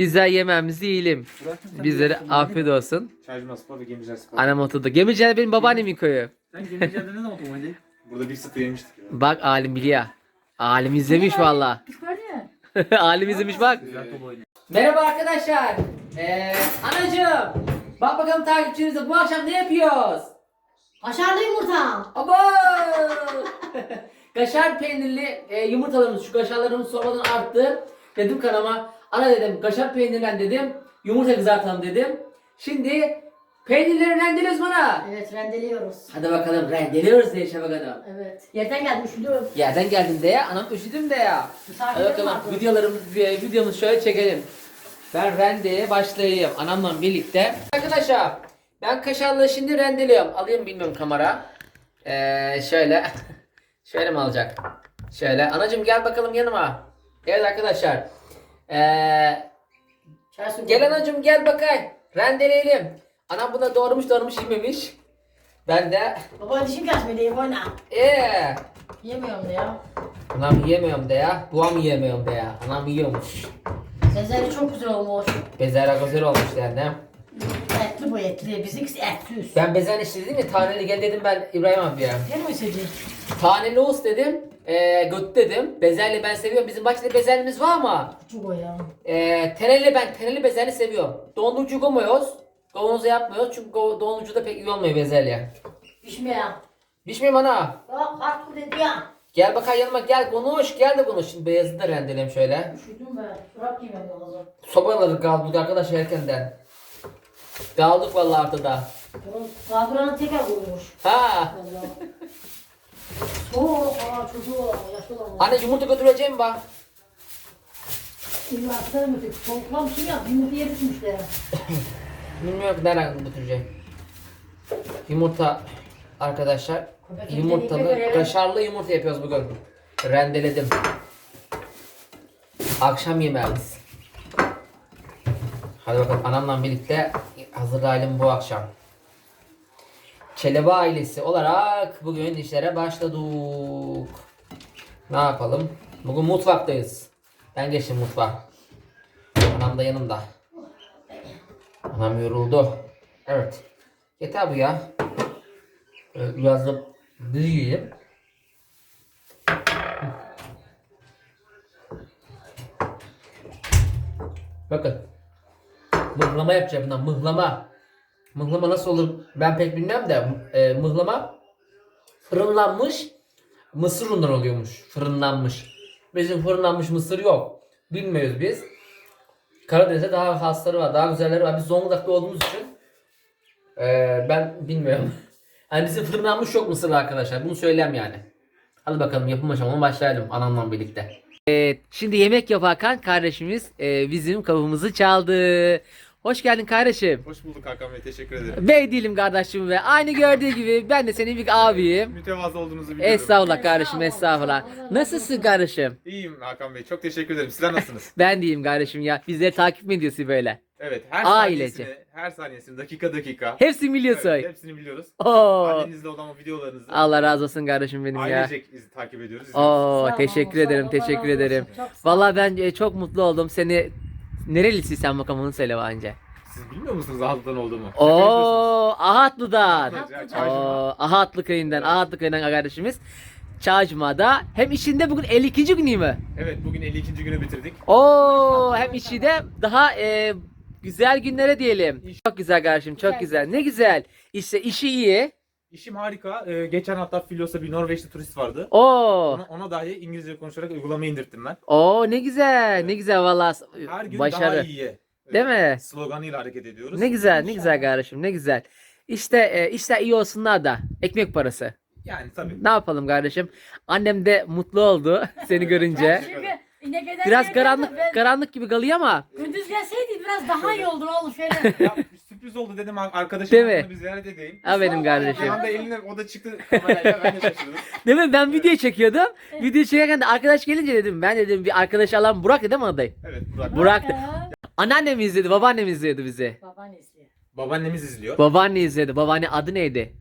Bizler yemeğimizi yiyelim. Bizlere afiyet olsun. Çaycıma Spor ve Gemiciler Spor. Anam oturdu. Gemiciler benim babaannemin köyü. Sen gemicilerde ne zaman oynadın? Burada bir sıfır yemiştik. ya. Bak alim biliyor. Alim izlemiş valla. alim izlemiş bak. Güzel top oynuyor. Merhaba arkadaşlar. Ee, anacığım. Bak bakalım takipçinize bu akşam ne yapıyoruz? Kaşarlı yumurta. Abo! kaşar peynirli e, yumurtalarımız, şu kaşarlarımız sonradan arttı. Dedim kanama, ana dedim kaşar peynirlen dedim, yumurta kızartalım dedim. Şimdi peynirleri rendeliyoruz bana. Evet rendeliyoruz. Hadi bakalım rendeliyoruz diye Şafak Hanım. Evet. Yerden geldim üşüdüm. Yerden geldim de ya, anam üşüdüm de ya. Hadi bakalım videolarımız, e, videomuzu şöyle çekelim. Ben rendeye başlayayım anamla birlikte. Arkadaşlar ben kaşarları şimdi rendeliyorum. Alayım bilmiyorum kamera. Ee, şöyle. şöyle mi alacak? Şöyle. Anacım gel bakalım yanıma. Evet arkadaşlar. Ee, su gel anacım gel bakayım. Rendeleyelim. Anam buna doğramış doğramış yememiş. Ben de Baba dişim yiyeyim oyna. ee, Yemiyorum da ya. anam yiyemiyorum de ya. Buam yiyemiyorum de ya. Anam yiyormuş. Sezeri çok güzel olmuş. Bezara güzel olmuş yani. Etli bu etli. Bizimkisi etsiz. Ben bezen işte dedim ya taneli gel dedim ben İbrahim abiye. Değil mi istediğin? Taneli olsun dedim. E, göt dedim. Bezelye ben seviyorum. Bizim bahçede bezelyemiz var ama o ya. e, teneli ben teneli bezelye seviyorum. Dondurucu koymuyoruz. Kavanoza yapmıyoruz çünkü go- dondurucuda pek iyi olmuyor bezelye. Pişme ya. Pişmeyeyim ana. Bak farklı dedi ya. Gel bakayım yanıma gel konuş gel de konuş. Şimdi beyazı da rendeleyim şöyle. Üşüdüm ben. Çorap giymem lazım. Sobaları kaldık arkadaş erkenden. Kaldık vallahi ortada. Sabranın teker vurmuş. Ha. Vallahi. Soğuk. Aa çocuğu var. Yaşlı olan var. Anne yumurta götüreceğim bak. İlla öteki. Soğuklam kim yaptı? Yumurta yeri düşmüşler. Bilmiyorum ki nereden götüreceğim. Yumurta arkadaşlar. Köpek Yumurtalı, kaşarlı yumurta yapıyoruz bugün. Rendeledim. Akşam yemeğimiz. Hadi bakalım anamla birlikte hazırlayalım bu akşam. Çelebi ailesi olarak bugün işlere başladık. Ne yapalım? Bugün mutfaktayız. Ben geçtim mutfağa. Anam da yanımda. Anam yoruldu. Evet. Yeter bu ya. Ee, Biraz da düz yiyelim. Bakın. Mıhlama yapacağım bundan. Mıhlama. Mıhlama nasıl olur ben pek bilmem de e, mıhlama fırınlanmış mısır unundan oluyormuş. Fırınlanmış. Bizim fırınlanmış mısır yok. Bilmiyoruz biz. Karadeniz'de daha hasları var, daha güzelleri var. Biz Zonguldak'ta olduğumuz için e, ben bilmiyorum. Hani bizim fırınlanmış yok mısır arkadaşlar. Bunu söyleyeyim yani. Hadi bakalım yapım aşamına başlayalım anamla birlikte. Evet, şimdi yemek yaparken kardeşimiz e, bizim kapımızı çaldı. Hoş geldin kardeşim. Hoş bulduk Hakan Bey. Teşekkür ederim. Bey değilim kardeşim ve aynı gördüğü gibi ben de senin bir abiyim. Mütevazı olduğunuzu biliyorum. Estağfurullah kardeşim estağfurullah. Nasılsın kardeşim? İyiyim Hakan Bey. Çok teşekkür ederim. Sizler nasılsınız? Ben diyeyim kardeşim ya. Bizleri takip mi ediyorsun böyle? evet. Her Ailece. saniyesini, her saniyesini dakika dakika. Hepsini biliyorsun. Evet, hepsini biliyoruz. Oo. Annenizle olan o videolarınızı Allah razı olsun kardeşim benim ya. ailecek iz- takip ediyoruz. izliyoruz. Oo teşekkür ederim teşekkür ederim. Vallahi ben e, çok mutlu oldum. Seni nerelisin sen bakalım onu söyle bence. Siz bilmiyor musunuz Ahatlı'dan olduğumu? Oo Ahatlı'dan. Oo Ahatlı köyünden Ahatlı köyünden kardeşimiz. Çağcıma'da hem işinde bugün 52. günü mü? Evet bugün 52. günü bitirdik. Oo hem işi de daha e, güzel günlere diyelim. Çok güzel kardeşim çok güzel. Ne güzel. İşte işi iyi. İşim harika. Ee, geçen hafta Filyos'ta bir Norveçli turist vardı. Oo. Ona, ona dahi İngilizce konuşarak uygulamayı indirttim ben. Oo ne güzel. Ne güzel vallahi. Her gün Başarı. daha iyiye. e, Değil mi? Sloganıyla hareket ediyoruz. Ne güzel, ne güzel kardeşim, ne güzel. İşte e, işler iyi olsunlar da ekmek parası. Yani tabii. Ne yapalım kardeşim? Annem de mutlu oldu seni görünce. Biraz karanlık karanlık gibi kalıyor ama Gündüz gelseydi biraz daha iyi oldu oğlum şöyle. Sürpriz oldu dedim arkadaşım Değil mi? bir ziyaret edeyim. ha benim Bir kardeşim. anda eline o da çıktı kamerayla ben de şaşırdım. Değil mi? Ben video çekiyordum. Video çekerken de arkadaş gelince dedim ben dedim bir arkadaş alan Burak dedim aday. Evet Burak. Burak da. Ya. Anneannem izledi, babaannem izliyordu bizi. Babaannesi. Babaannemiz izliyor. Babaanne izledi. Babaanne adı neydi?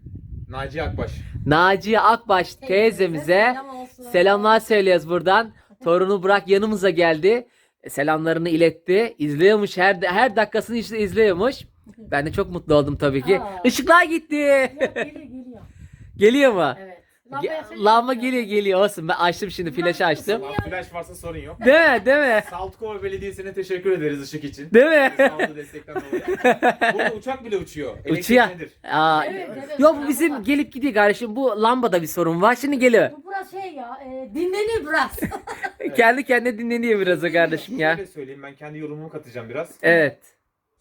Naci Akbaş. Naciye Akbaş teyzemize Selam selamlar söylüyoruz buradan. Torunu Burak yanımıza geldi. selamlarını iletti. İzliyormuş her her dakikasını işte izliyormuş. Ben de çok mutlu oldum tabii ki. Aa. Işıklar gitti. Yok, geliyor geliyor. Geliyor mu? Evet. Ge- Lamba geliyor geliyor olsun. Ben açtım şimdi flaşı açtım. Lan Flash varsa sorun yok. Değil mi? Değil mi? Saltkova Belediyesi'ne teşekkür ederiz ışık için. Değil mi? Sağlığı destekten dolayı. Burada uçak bile uçuyor. Elektrik Uçuyor. nedir? Aa, Evet, evet. Yok bu bizim gelip gidiyor kardeşim. Bu lambada bir sorun var. Şimdi geliyor. Bu biraz şey ya, e, dinlenir biraz. Kendi kendine dinleniyor biraz o kardeşim ya. Şöyle söyleyeyim ben kendi yorumumu katacağım biraz. Evet.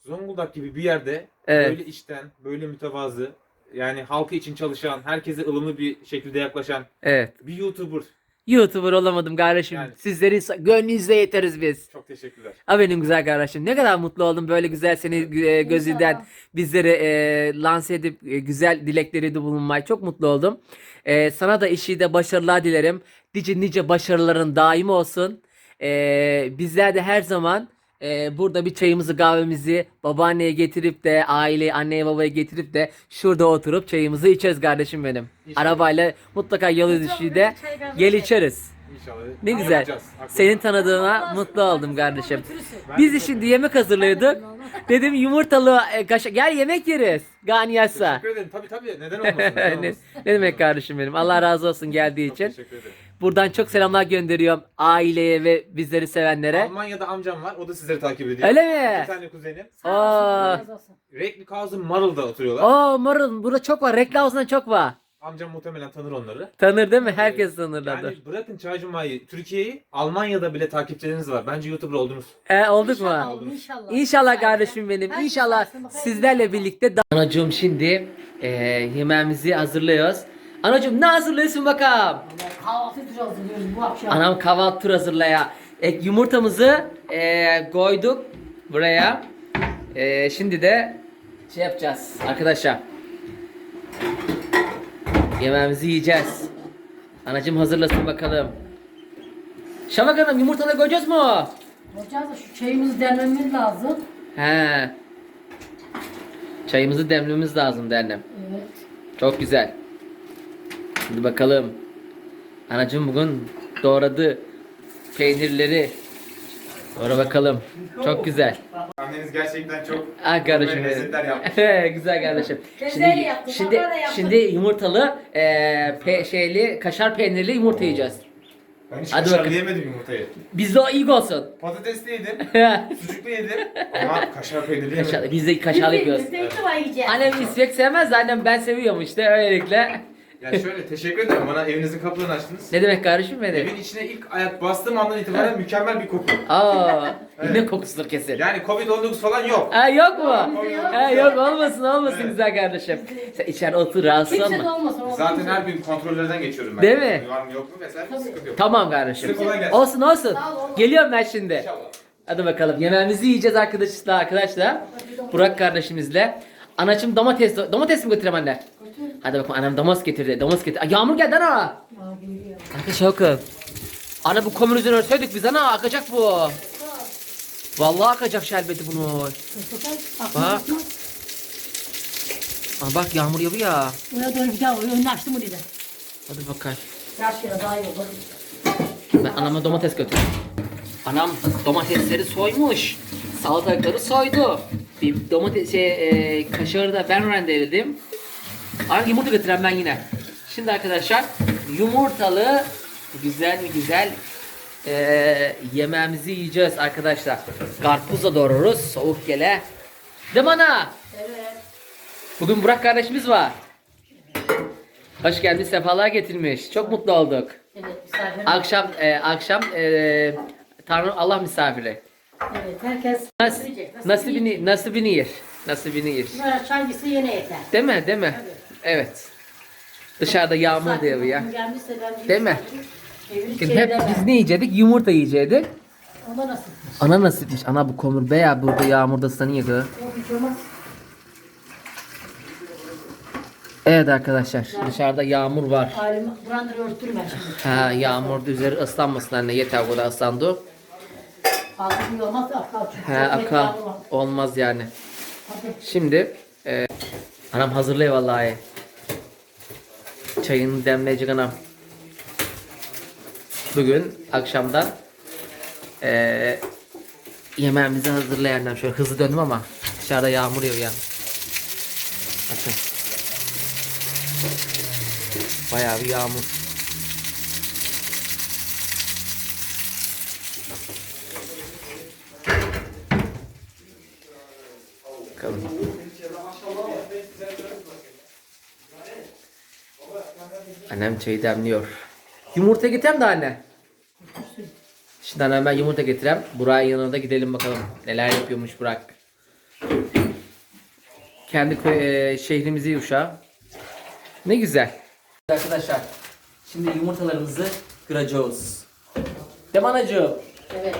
Zonguldak gibi bir yerde Evet. böyle içten, böyle mütevazı, yani halkı için çalışan, herkese ılımlı bir şekilde yaklaşan Evet. bir YouTuber. YouTuber olamadım kardeşim. Yani. Sizleri gönlünüzle yeteriz biz. Çok teşekkürler. Ha benim güzel kardeşim. Ne kadar mutlu oldum böyle güzel seni e, gözünden bizlere e, lanse edip e, güzel dilekleri de bulunmayı çok mutlu oldum. E, sana da işi de başarılar dilerim. Nice nice başarıların daim olsun. E, bizler de her zaman e, burada bir çayımızı kahvemizi babaanneye getirip de aile anneye babaya getirip de şurada oturup çayımızı içeriz kardeşim benim. İnşallah. Arabayla mutlaka yol düşüde gel içeriz. İnşallah. Ne güzel. Yapacağız. Aklımda. Senin tanıdığına mutlu oldum kardeşim. Biz de de çok- şimdi yemek hazırlıyorduk. Dedim yumurtalı e, kaşa gel yemek yeriz. Ganiyasa. Teşekkür ederim. Tabii tabii. Neden olmasın? Neden ne, olmasın? ne demek kardeşim benim. Allah razı olsun geldiği Çok için. teşekkür ederim. Buradan çok selamlar gönderiyorum aileye ve bizleri sevenlere. Almanya'da amcam var. O da sizleri takip ediyor. Öyle Bir mi? tane kuzenim. Aa. Recklinghausen Marl'da oturuyorlar. Oo marul burada çok var. Reklamsından çok var. Amcam muhtemelen tanır onları. Tanır değil mi? Herkes tanırlardır. Yani bırakın Çaycuma'yı, Türkiye'yi, Almanya'da bile takipçileriniz var. Bence YouTuber oldunuz. E, olduk mu? İnşallah, inşallah. İnşallah kardeşim benim. İnşallah olsun. sizlerle birlikte. Anacığım şimdi e, yemeğimizi hazırlıyoruz. Anacığım ne hazırlıyorsun bakalım? Kahvaltı turu hazırlıyoruz bu akşam. Anam kahvaltı tur hazırlaya. E, yumurtamızı e, koyduk buraya. E, şimdi de şey yapacağız arkadaşlar. Yemeğimizi yiyeceğiz. Anacığım hazırlasın bakalım. Şafak Hanım yumurtaları koyacağız mı? Hocam da şu çayımızı demlememiz lazım. He. Çayımızı demlememiz lazım dernem. Evet. Çok güzel. Şimdi bakalım. Anacığım bugün doğradı peynirleri. Doğra bakalım. Çok güzel. Anneniz gerçekten çok Ah kardeşim benim. lezzetler yapmış. güzel kardeşim. Şimdi şimdi şimdi yumurtalı e, pe, şeyli kaşar peynirli yumurta yiyeceğiz. Ben hiç Hadi kaşarlı bakalım. yemedim yumurtayı. Bizde o ilk olsun. Patatesli yedim, sucuklu yedim ama kaşar peynirli yemedim. Kaşar, biz de kaşarlı yapıyoruz. Biz de ilk defa yiyeceğiz. Annem istek sevmez annem ben seviyorum işte öylelikle. Ya şöyle teşekkür ederim bana evinizin kapılarını açtınız. Ne demek kardeşim benim? Evin içine ilk ayak bastığım andan itibaren mükemmel bir koku. Aa, Evet. ne kokusudur kesin. Yani Covid-19 falan yok. Ha yok mu? Bizde yok. Ha yok olmasın olmasın Evet. güzel kardeşim. Sen içeri otur rahatsız Kimse de olma. olmasın. olmasın. Zaten her gün kontrollerden geçiyorum ben. Değil mi? Var mı yok mu vesaire Tabii. sıkıntı yok. Tamam kardeşim. Size kolay gelsin. Olsun olsun. Sağ ol. Geliyorum ben şimdi. İnşallah. Hadi bakalım yemeğimizi yiyeceğiz arkadaşlar arkadaşlar. Burak kardeşimizle. Anacım domates domates mi götüreyim anne? Hadi bakalım annem domates getirdi. Domates getirdi. Aa, yağmur geldi ana. Arkadaşlar bakın. Ana bu komün üzerine örseydik biz ana akacak bu. Vallahi akacak şerbeti bunu. Bak. Aa, bak yağmur yağıyor ya. Buraya doğru bir daha önünü açtı mı dedi. Hadi bakalım. Yaş yere daha iyi olur. Ben anama domates götür. Anam domatesleri soymuş. Salatalıkları soydu. Bir domates şey, e, kaşarı da ben rendeledim. Ay yumurta götüren ben yine. Şimdi arkadaşlar yumurtalı güzel mi güzel e, yemeğimizi yiyeceğiz arkadaşlar. Karpuzla doğrarız soğuk gele. Değil mi ana? Evet. Bugün Burak kardeşimiz var. Hoş gelmiş, sefalar getirmiş. Çok mutlu olduk. Evet misafir. Akşam e, akşam e, Tanrı Allah misafiri. Evet herkes Nas, nasibini nasibini yer. Nasibini yer. Çaycısı yine yeter. Değil mi? Değil mi? Evet. Dışarıda yağmur diyor ya. Değil mi? Şimdi hep biz ne yiyecektik? Yumurta yiyecektik. Onda nasıl? Ana nasipmiş. Ana bu komur beya burada yağmurda ıslanıyor kız. Evet arkadaşlar dışarıda yağmur var. Buranları örtürüm ben şimdi. Ha yağmurda üzeri ıslanmasın anne yeter bu kadar ıslandı. Altı olmaz akal çünkü. Ha Çok aka yağmur var. olmaz yani. Şimdi e, anam hazırlıyor vallahi. Çayını demleyecek anam. Bugün akşamdan e, yemeğimizi hazırlayanlar. Şöyle hızlı döndüm ama dışarıda yağmur yağıyor. Bakın. Bayağı bir yağmur. Bakalım. Çayı demliyor. Yumurta getireyim de anne. Şimdi annem ben yumurta getireyim. Burak'ın yanına da gidelim bakalım. Neler yapıyormuş Burak. Kendi köy, e, şehrimizi uşağı. Ne güzel. Arkadaşlar şimdi yumurtalarımızı kıracağız. Değil mi anacığım? Evet.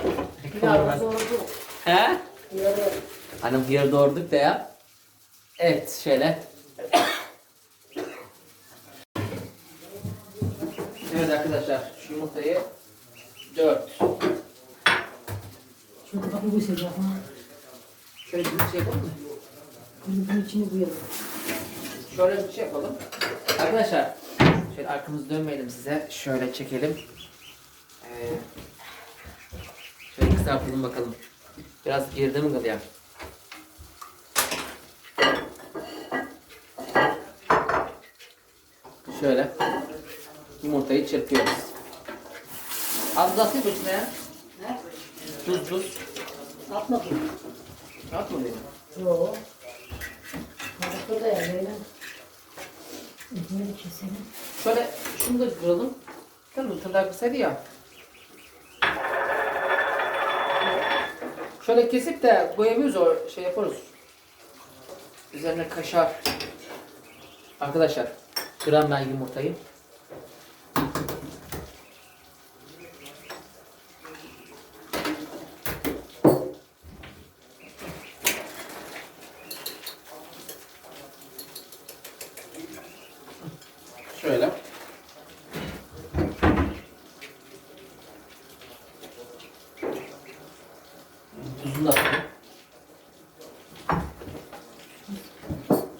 Biraz zordu. He? Yarı. Hanım hıyar doğurduk da ya. Evet şöyle. Evet arkadaşlar şu yumurtayı 4. Şöyle kapı bu sıcak ha. Şöyle bir şey yapalım mı? Bunu bunun içine koyalım. Şöyle bir şey yapalım. Arkadaşlar şöyle arkamızı dönmeyelim size. Şöyle çekelim. Ee, şöyle kısaltalım bakalım. Biraz geride mi kalıyor? Şöyle yumurtayı çırpıyoruz. Az da atayım içine. Ne? Tuz tuz. Atmadım. Atma beni. Yo. Kabukları da ya böyle. İzmiri keselim. Şöyle şunu da kıralım. Tabii tırnak kısaydı ya. Şöyle kesip de koyabiliriz o şey yaparız. Üzerine kaşar. Arkadaşlar kıran ben yumurtayı. Şöyle. Tuzunu da atayım.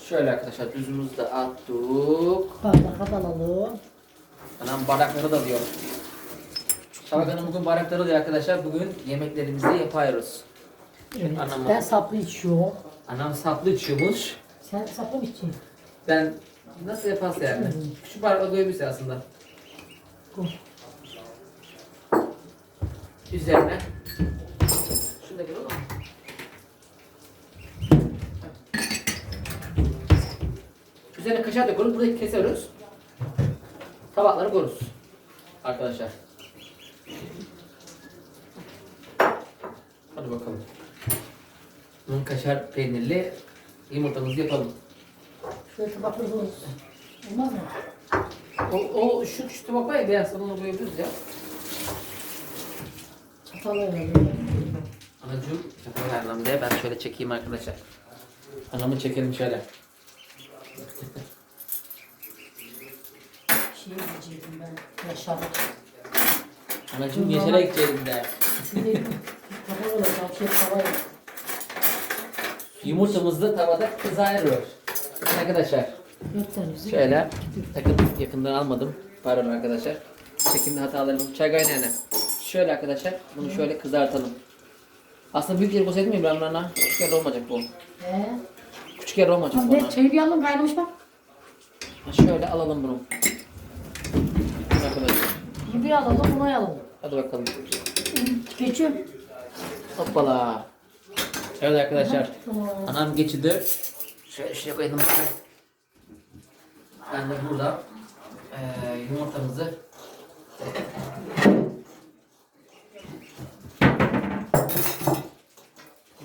Şöyle arkadaşlar tuzumuzu da attık. Bardağa da alalım. Anam bardakları da diyor. Şabak Hanım bugün bardakları diyor arkadaşlar. Bugün yemeklerimizi yapıyoruz. Evet. Anam. Ben saplı içiyorum. Anam saplı içiyormuş. Sen saplı mı içiyorsun? Ben nasıl yaparsa yani. Şu bardağı koyabilirsin aslında. Koy. Üzerine. Da koyalım mı? Üzerine kaşar da koyuyoruz. Burayı kesiyoruz. Tabakları koyuyoruz. Arkadaşlar. Hadi bakalım. Bunun kaşar peynirli yumurtamızı yapalım. Şöyle tabakları koyalım. Olmaz mı? O, o şu, şu tabak var ya beyaz onu koyabiliriz ya. Çatalı verelim. Ver lan diye ben şöyle çekeyim arkadaşlar. Anamı çekelim şöyle. Şey yiyecektim ben. Yaşar. Anacığım yeşile gideceğim de. Şimdi tava öyle. Şey tava yok. Yumurtamız da tavada kızarıyor. Arkadaşlar Dört tanesi. şöyle takım yakından almadım. Pardon arkadaşlar. Çekimde hatalarım. Çay kaynağı ne? Şöyle arkadaşlar bunu şöyle kızartalım. Aslında büyük yer koysaydım İbrahim'lerine küçük yer olmayacak bu. He. Küçük yer olmayacak bu. ne? Çayı bir alalım kaynamış bak. Şöyle alalım bunu. Arkadaşlar bir alalım bunu alalım. hadi bakalım. Geçiyor. Hoppala. Evet arkadaşlar. Anam geçidi. Şöyle şuraya koyalım. Ben de burada eee yumurtamızı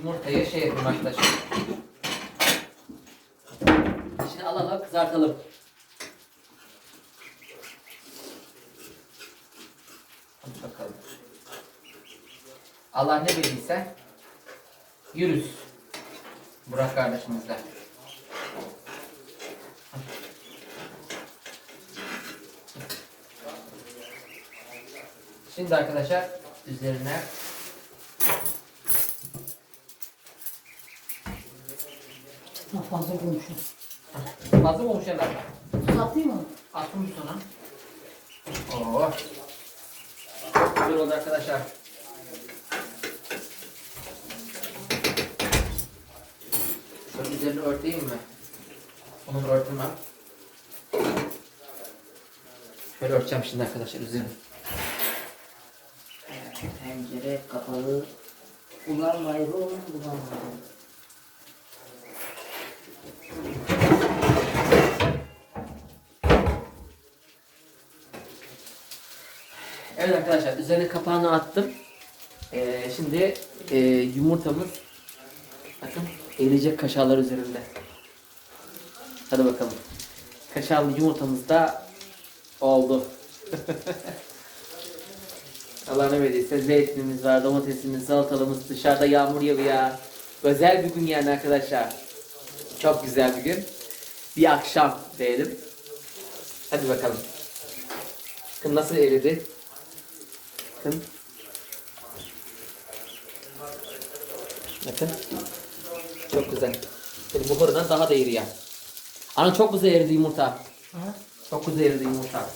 yumurtayı şey yapayım arkadaşlar. İçine alalım kızartalım. Bakalım. Allah ne verdiyse yürüz. Burak kardeşimizle. Şimdi arkadaşlar üzerine Fazla konuşuyor. Fazla konuşuyor lan. Tuz atayım mı? Attım bir sonra. Oo. Güzel oldu arkadaşlar. Şöyle üzerini örteyim mi? Onu da örtmem. Şöyle örteceğim şimdi arkadaşlar üzerini. Pencere kapalı. Ulan mayrum, ulan mayrum. Arkadaşlar üzerine kapağını attım. Ee, şimdi e, yumurtamız bakın eriyecek kaşarlar üzerinde. Hadi bakalım. Kaşarlı yumurtamız da oldu. Allah ne verdiyse zeytinimiz var, domatesimiz, salatalımız dışarıda yağmur yağıyor. Özel bir gün yani arkadaşlar. Çok güzel bir gün. Bir akşam diyelim. Hadi bakalım. Bakın nasıl eridi. Bakın. Bakın. Çok güzel. Böyle buharından daha da eriyor. Ana çok güzel eridi yumurta. Ha? Çok güzel eridi yumurta.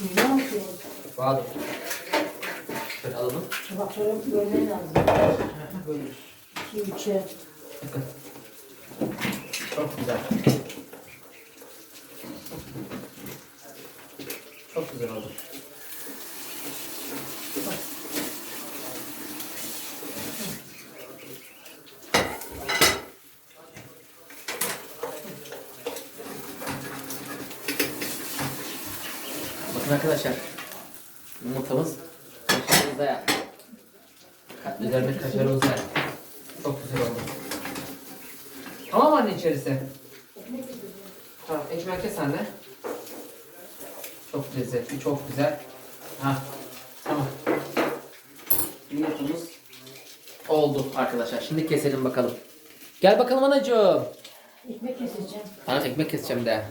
Biliyor musun? Var. Şöyle alalım. Görmen lazım. İki, üçe. Bakın. Çok güzel. Çok güzel oldu. Bakın arkadaşlar. Yumurtamız kaşarımızda ya. Üzerine kaşarımızda ya. Çok güzel oldu. Tamam mı anne içerisi? Tamam ekmek kes anne. Çok lezzetli, çok güzel. Ha, tamam. Yumurtamız oldu arkadaşlar. Şimdi keselim bakalım. Gel bakalım anacığım. Ekmek keseceğim. Bana ekmek keseceğim de.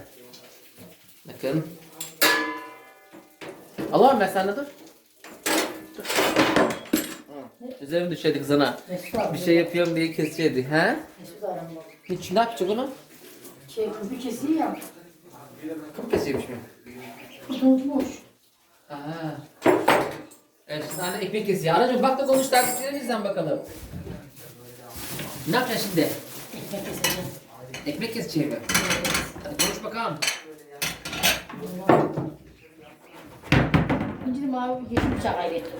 Bakın. Allah'ım ben sen de dur. Dur. Üzerim düşeydi kızına. Mesut abi. Bir şey yapıyorum diye kesecekti. He? Hiç ne yapacak onu? Şey, küpü kesiyor ya. Kapı kesiyormuş mu? Tutulmuş. Aha. Evet şimdi anne ekmek kesiyor. Anacığım bak da konuş takipçilerimizden bakalım. Ne yapacaksın şimdi? Ekmek keseceğim. Ekmek keseceğim mi? Hadi konuş bakalım. Önce de mavi yeşil bıçak kaybettim.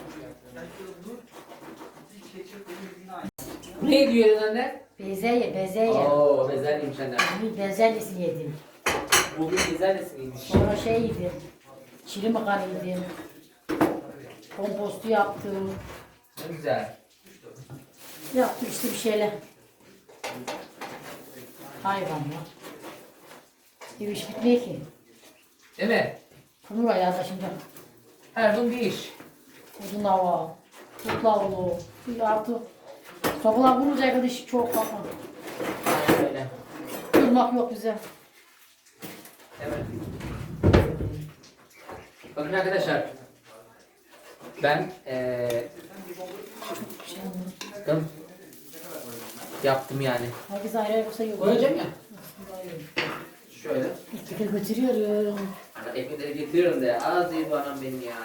Ne diyor anne? Bezelye, bezelye. Oo bezelyeymiş anne. Bugün bezelyesini yedim. Bugün bezelyesiymiş. Sonra şey yedim. Çili makarna yedim. Kompostu yaptım. Ne güzel. Yaptım işte bir şeyler. Hayvan ya. Bir iş bitmiyor ki. Değil mi? Kumru ayağında şimdi. Her gün bir iş. Uzun hava. Tutla olu. Artık sobalar vurulacak kadar iş çok bakma. Aynen öyle. Durmak yok bize. Evet. Bakın arkadaşlar. Ben eee bakın yaptım yani. Herkes ayrı ayrı sayıyor. Koyacağım ya. Şöyle. Ekmek götürüyorum. Ana ekmekleri getiriyorum de az değil bu anam benim ya.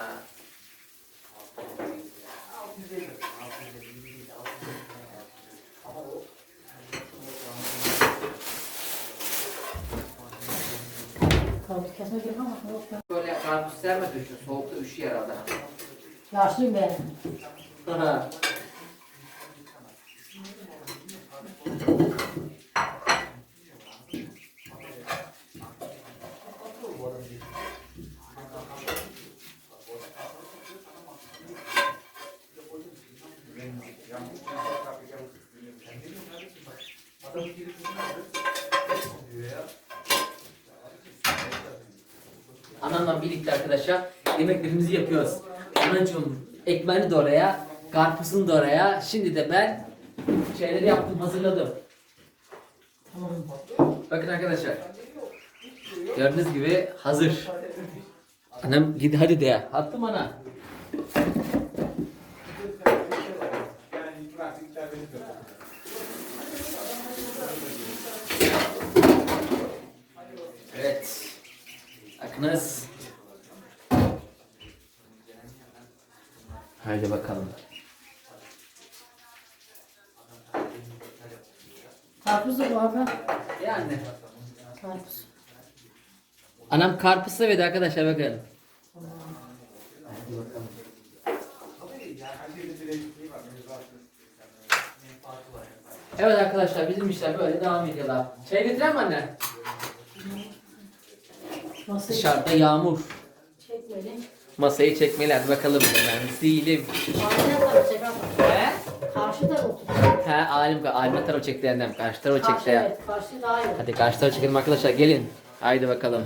Kaldı kesme gerek ama yok ya. Böyle karpuz serme düşün. Soğukta üşüyor herhalde. Yaşlıyım ben. Anamla birlikte arkadaşlar yemeklerimizi yapıyoruz. Anacığım ekmeğini de oraya, karpuzunu da oraya. Şimdi de ben şeyleri yaptım, hazırladım. Bakın arkadaşlar. Gördüğünüz gibi hazır. Anam gidi hadi de ya. Attım ana. Evet. Akınız. Haydi bakalım. Karpuz da bu abi. Yani. Karpuz. Anam karpuz sevdi arkadaşlar bakın. Evet arkadaşlar bizim işler böyle devam ediyor daha. Çay getiren mi anne? Masayı Dışarıda yağmur. çekmeli. Masayı çekmeler bakalım hemen. Zilim. Karşıya tarafı çek. Karşı tarafı otur. He alim alim tarafı çekti annem. Karşı tarafı Karşı çekti ya. evet. Karşı daha iyi. Hadi karşı tarafa çekelim arkadaşlar gelin. Haydi bakalım.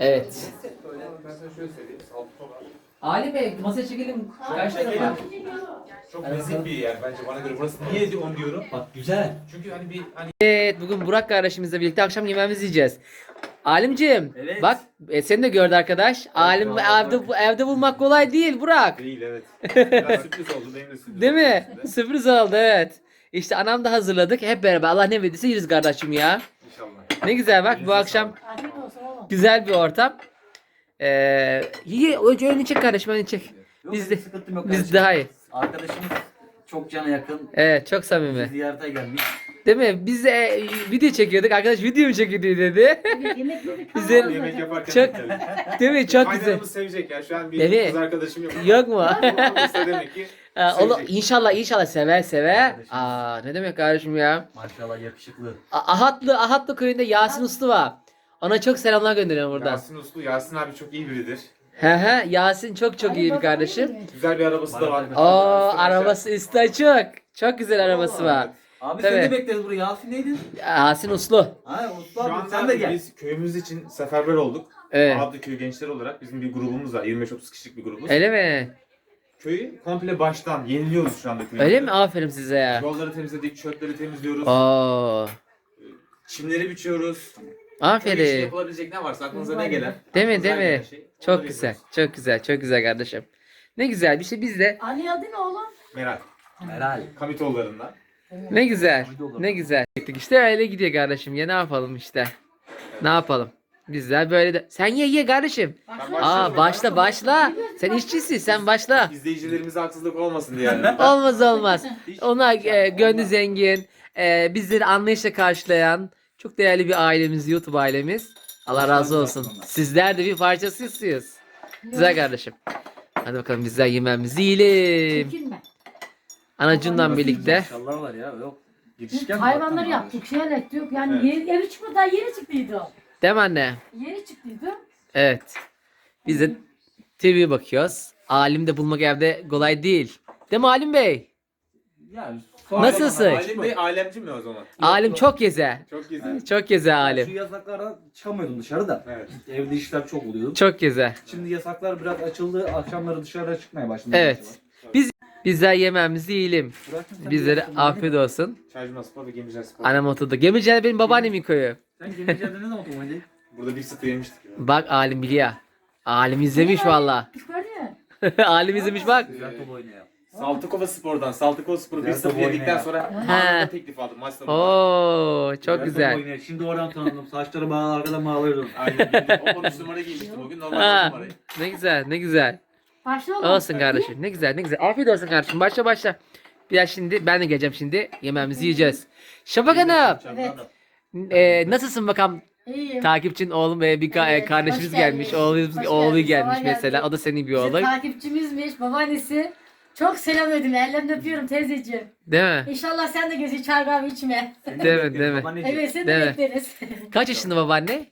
Evet. Ben sana şöyle söyleyeyim. Ali Bey masaya çekelim. Karşı tarafa. Çok nezih bir yer bence bana göre. Burası niye onu diyorum? Bak güzel. Çünkü hani bir hani Evet bugün Burak kardeşimizle birlikte akşam yemeğimizi yiyeceğiz. Alimciğim Evet. bak e, seni de gördü arkadaş. Alim vallahi evde evde bulmak kolay değil Burak. değil evet. Biraz sürpriz oldu benim de sürpriz Değil oldu mi? Sürpriz oldu evet. İşte anam da hazırladık. Hep beraber Allah ne verdiyse yeriz kardeşim ya. İnşallah. Ne güzel bak bu Elinize akşam Afiyet olsun oğlum. güzel bir ortam. Ee, iyi önce önünü çek kardeşim önünü çek. Yok, Biz de- sıkıntım yok Biz kardeşim. daha iyi. Arkadaşımız çok cana yakın. Evet çok samimi. Ziyarete gelmiş. Değil mi? Biz de e, video çekiyorduk. Arkadaş video mu çekiyor dedi. Yemek yedik. Bize- Yemek yaparken Çok-. Değil mi? Çok güzel. Kaynanamız sevecek ya. Şu an bir Değil mi? kız arkadaşım yok. Yok mu? Olursa demek ki Ha, oğlum, sevecek. inşallah inşallah sever sever. Aa ne demek kardeşim ya? Maşallah yakışıklı. A- Ahatlı Ahatlı köyünde Yasin Uslu var. Ona çok selamlar gönderiyorum buradan. Yasin Uslu, Yasin abi çok iyi biridir. He he Yasin çok çok iyi bir kardeşim. Güzel bir arabası da var. Oo arabası iste çok. Çok güzel arabası var. Abi Tabii. seni de bekleriz buraya. Yasin neydin? Yasin Uslu. Ha Şu Usta abi anda sen de gel. biz köyümüz için seferber olduk. Evet. Adlı köy gençleri olarak bizim bir grubumuz var. 25-30 kişilik bir grubuz. Öyle mi? Köyü komple baştan yeniliyoruz şu anda köyü. Öyle mi? Aferin size ya. Yolları temizledik, çöpleri temizliyoruz. Oo. Çimleri biçiyoruz. Köy için Aferin. yapılabilecek ne varsa aklınıza ne gelen. Değil mi? aklınıza Değil mi? şey, Çok güzel. yapıyoruz. Çok güzel. Çok güzel kardeşim. Ne güzel. Bir şey biz de Ali adı ne oğlum? Meral. Meral. Kamitoğullarından. Ne güzel. Ne güzel. İşte öyle gidiyor kardeşim. Ya ne yapalım işte. Ne yapalım? Bizler böyle de. Sen ye ye kardeşim. Aa başla başla. Sen işçisin sen başla. İzleyicilerimize haksızlık olmasın diye. yani. Olmaz olmaz. Ona e, gönlü zengin, e, bizleri anlayışla karşılayan çok değerli bir ailemiz, YouTube ailemiz. Allah razı olsun. Sizler de bir parçasısınız. Güzel kardeşim. Hadi bakalım bizler yemeğimizi yiyelim. Çekilme. Anacından birlikte. Maşallah var ya yok. Girişken Hayvanları yaptık. Şeyler diyor. Yani Evet. yeri, evi çıkmadı. Daha yeni çıktıydı o. Değil mi anne? Yeni çıktıydı. Evet. Biz de TV bakıyoruz. Alim de bulmak evde kolay değil. Değil mi Alim Bey? Yani Nasılsın? Alim Bey alemci mi o zaman? Alim çok gezer. Çok güzel. Çok gezer Şu Alim. yasaklara çıkamıyordum dışarıda. Evet. Evde işler çok oluyordu. Çok gezer. Şimdi yasaklar biraz açıldı. Akşamları dışarıda çıkmaya başladı. Evet. Bizler yemeğimizi yiyelim. Bizlere afiyet olsun. Çaycuma Spor ve Gemiciler Spor. Anam oturdu. Gemiciler benim babaannemin köyü. Sen gemicilerde ne zaman oturmadın? Burada bir sıtı yemiştik. Bak alim biliyor. Alim izlemiş valla. Alim izlemiş bak. Güzel top oynuyor. Saltıkova Spor'dan Saltıkova Spor'u Güzel 1-0 top yedikten sonra anında teklif aldım maç sonunda. Oo çok güzel. oynuyor. Şimdi oradan tanıdım. Saçları bağlı arkadan bağlıyordum. Aynen. bildim. O 13 numara giymiştim o gün normal Ha, numarayı. ne güzel ne güzel. Başla oğlum. Olsun kardeşim ne güzel ne güzel. Afiyet olsun kardeşim. Başla başla. Biraz şimdi ben de geleceğim şimdi. Yemeğimizi yiyeceğiz. Şafak Hanım. Evet. e, nasılsın bakalım? İyiyim. Takipçin oğlum ve bir ka- Evet, kardeşimiz hoş gelmiş. Oğlumuz, Hoş oğlu gelmiş sabah mesela. geldin. O da senin bir Bizim oğlun. takipçimizmiş babaannesi. Çok selam ödüm. Ellerini öpüyorum teyzeciğim. Değil mi? İnşallah sen de gözü çay kahve içme. Değil mi, değil mi? Evet seni Değil de mi? bekleriz. Kaç yaşında babaanne?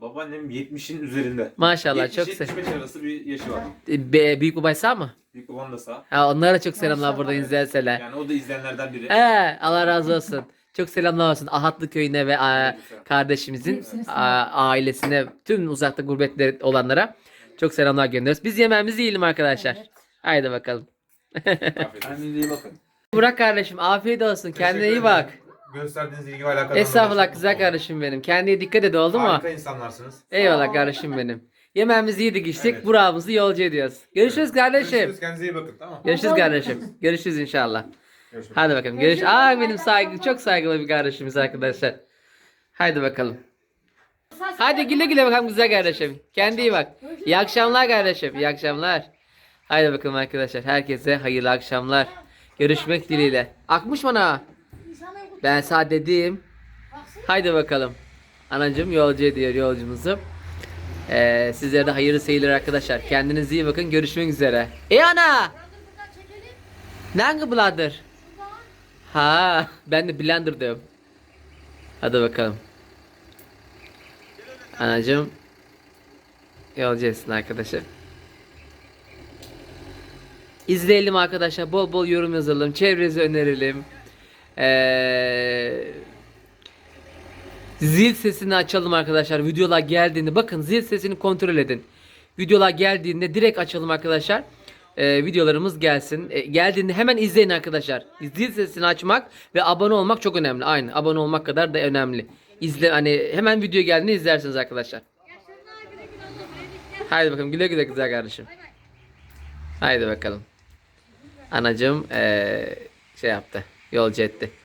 Babaannem 70'in üzerinde. Maşallah çok sev. 70-75 arası bir yaşı var. Be, büyük babay sağ mı? Büyük babam da sağ. Ha, onlara da çok selamlar burada izlerseler. Yani o da izleyenlerden biri. He, Allah razı olsun. Çok selamlar olsun Ahatlı köyüne ve a, kardeşimizin a, ailesine, tüm uzakta gurbette olanlara çok selamlar gönderiyoruz. Biz yemeğimizi yiyelim arkadaşlar. Evet. Haydi bakalım. Afiyet olsun. Kendinize iyi bakın. Burak kardeşim afiyet olsun. Kendine iyi bak. Gösterdiğiniz ilgi ve alakadan Estağfurullah çok güzel mutlu oldum. kardeşim benim. Kendine dikkat et oldu mu? Harika insanlarsınız. Eyvallah kardeşim benim. Yemeğimizi yedik içtik. Evet. Burak'ımızı yolcu ediyoruz. Görüşürüz kardeşim. Görüşürüz. Kendinize iyi bakın tamam. Görüşürüz kardeşim. Görüşürüz inşallah. Görüşürüz. Hadi bakalım. Görüş. Görüşürüz. Aa benim saygı çok saygılı bir kardeşimiz arkadaşlar. Haydi bakalım. Hadi güle güle bakalım güzel kardeşim. Kendi iyi bak. İyi akşamlar kardeşim. İyi akşamlar. Haydi bakalım arkadaşlar. Herkese hayırlı akşamlar. Görüşmek dileğiyle. Akmış bana. Ben sana dedim. Haydi bakalım. Anacım yolcu ediyor yolcumuzu. Ee, sizlere de hayırlı seyirler arkadaşlar. Kendinize iyi bakın. Görüşmek üzere. E ana! Nerede blender? Ha, ben de blender diyorum. Hadi bakalım. Anacım yolcu etsin arkadaşlar. İzleyelim arkadaşlar. Bol bol yorum yazalım. Çevrenize önerelim. Ee, zil sesini açalım arkadaşlar. Videolar geldiğinde bakın zil sesini kontrol edin. Videolar geldiğinde direkt açalım arkadaşlar. Ee, videolarımız gelsin. Ee, geldiğinde hemen izleyin arkadaşlar. Zil sesini açmak ve abone olmak çok önemli. Aynı abone olmak kadar da önemli. İzle hani hemen video geldiğinde izlersiniz arkadaşlar. Haydi bakalım güle güle güzel kardeşim. Haydi bakalım. Anacım eee, şey yaptı. Yolcu etti.